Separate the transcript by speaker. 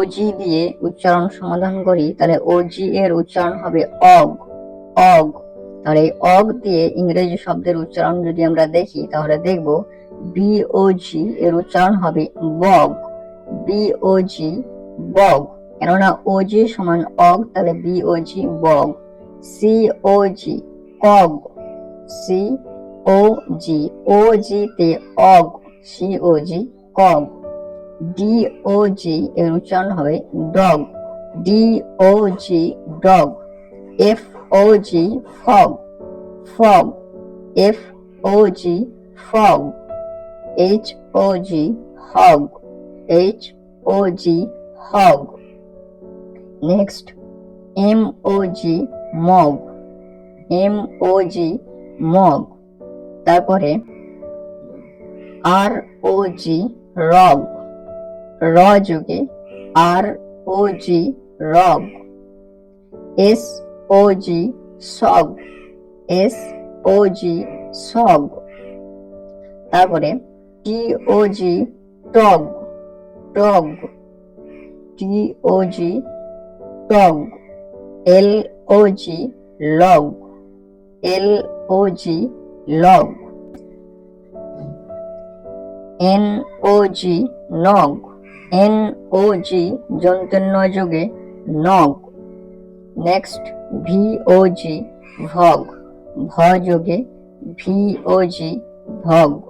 Speaker 1: OG দিয়ে উচ্চারণ সমাধান করি, তাহলে ওজি এর উচ্চারণ হবে অগ। অগ, তাহলে এই অগ দিয়ে ইংরেজি শব্দের উচ্চারণ যদি আমরা দেখি, তাহলে দেখব বিওজি এর উচ্চারণ হবে বগ। বিওজি বগ, কেননা ওজি সমান অগ, তাহলে বিওজি বগ। সিওজি কগ C O G O G তে অগ C O G কগ। D O জি এর উচ্চারণ হবে dog. D O G dog. F O G fog. Fog. F O G fog. H O G hog. H O G hog. Next M O G mog. M O G mog. তারপরে আর ও জি রগ। র আর ও জি রগ S ও G সগ S ও G sog তারপরে T O G tog. Tog. T O G tog. L O G log. L O G log. N O G nog. N O জি যন্ত্রণ্য যুগে নগ। Next V ও জি ভগ। ভ যোগে জি ভগ।